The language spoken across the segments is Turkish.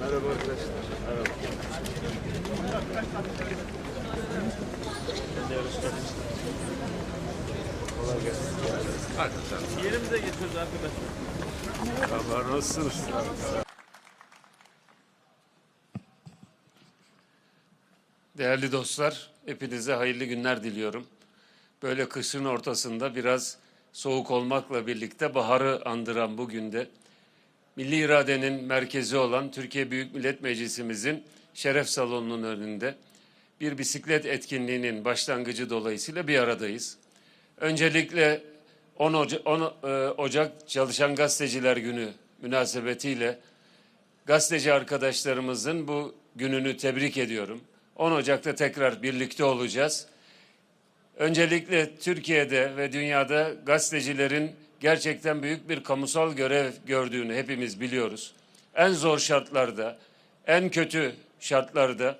Merhaba arkadaşlar. Merhaba. Kolay gelsin. Arkadaşlar. Yerimize geçiyoruz arkadaşlar. Merhaba, nasılsınız? Değerli dostlar, hepinize hayırlı günler diliyorum. Böyle kışın ortasında biraz soğuk olmakla birlikte baharı andıran bu günde milli iradenin merkezi olan Türkiye Büyük Millet Meclisimizin şeref salonunun önünde bir bisiklet etkinliğinin başlangıcı dolayısıyla bir aradayız. Öncelikle 10, Oca- 10 e, Ocak Çalışan Gazeteciler Günü münasebetiyle gazeteci arkadaşlarımızın bu gününü tebrik ediyorum. 10 Ocak'ta tekrar birlikte olacağız. Öncelikle Türkiye'de ve dünyada gazetecilerin gerçekten büyük bir kamusal görev gördüğünü hepimiz biliyoruz. En zor şartlarda, en kötü şartlarda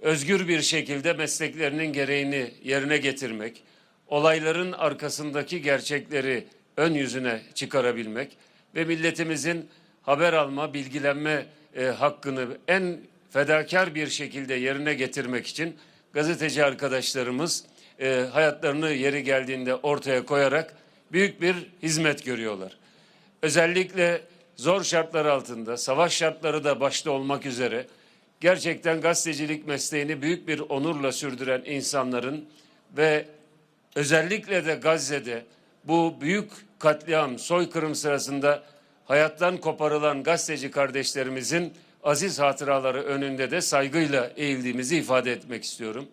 özgür bir şekilde mesleklerinin gereğini yerine getirmek, olayların arkasındaki gerçekleri ön yüzüne çıkarabilmek ve milletimizin haber alma, bilgilenme e, hakkını en fedakar bir şekilde yerine getirmek için gazeteci arkadaşlarımız e, hayatlarını yeri geldiğinde ortaya koyarak büyük bir hizmet görüyorlar. Özellikle zor şartlar altında, savaş şartları da başta olmak üzere gerçekten gazetecilik mesleğini büyük bir onurla sürdüren insanların ve özellikle de Gazze'de bu büyük katliam, soykırım sırasında hayattan koparılan gazeteci kardeşlerimizin aziz hatıraları önünde de saygıyla eğildiğimizi ifade etmek istiyorum.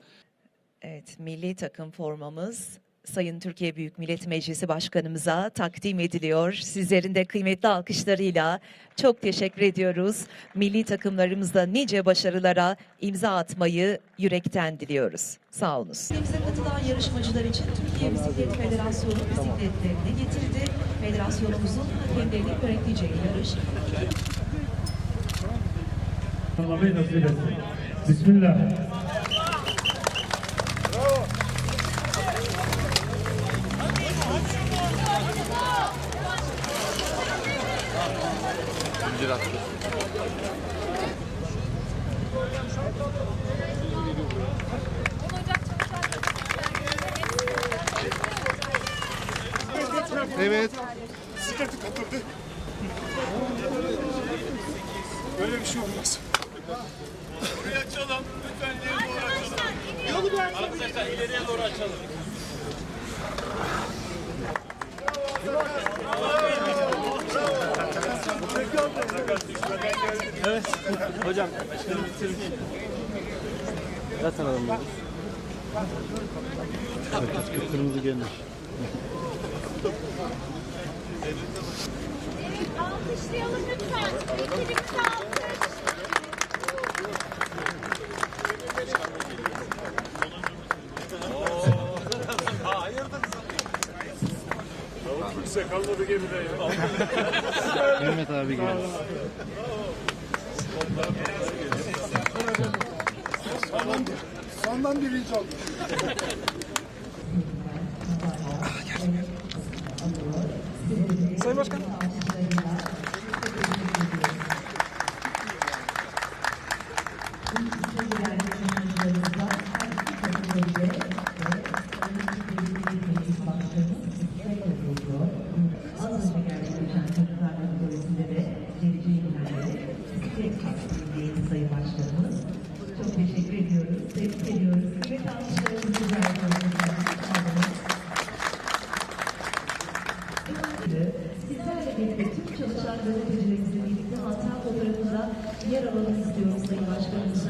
Evet, milli takım formamız Sayın Türkiye Büyük Millet Meclisi Başkanımıza takdim ediliyor. Sizlerin de kıymetli alkışlarıyla çok teşekkür ediyoruz. Milli takımlarımızda nice başarılara imza atmayı yürekten diliyoruz. Sağ olun. Bize katılan yarışmacılar için Türkiye Bisiklet Federasyonu bisikletlerini getirdi. Federasyonumuzun hakemlerini yönetleyeceği yarış nasip etsin. Bismillah. Evet. Bisikleti kaptırdı. Böyle bir şey olmaz. Burayı açalım. Lütfen ileriye doğru açalım. Arkadaşlar ileriye doğru açalım. Hocam, bitirin. Zaten alalım. Herkes kırmızı gelmiş. Alkışlayalım lütfen. Ekibimize alkış. Kimse kalmadı geride ya. Mehmet abi geldi. Sondan birinci oldu. Sayın Başkan. Tebrik ediyoruz. Kıymetli alkışlarımızı veriyoruz. Sizlerle birlikte tüm çalışan gazetecilerimizle birlikte hatıra fotoğrafında yer alalım istiyoruz Sayın Başkanımıza.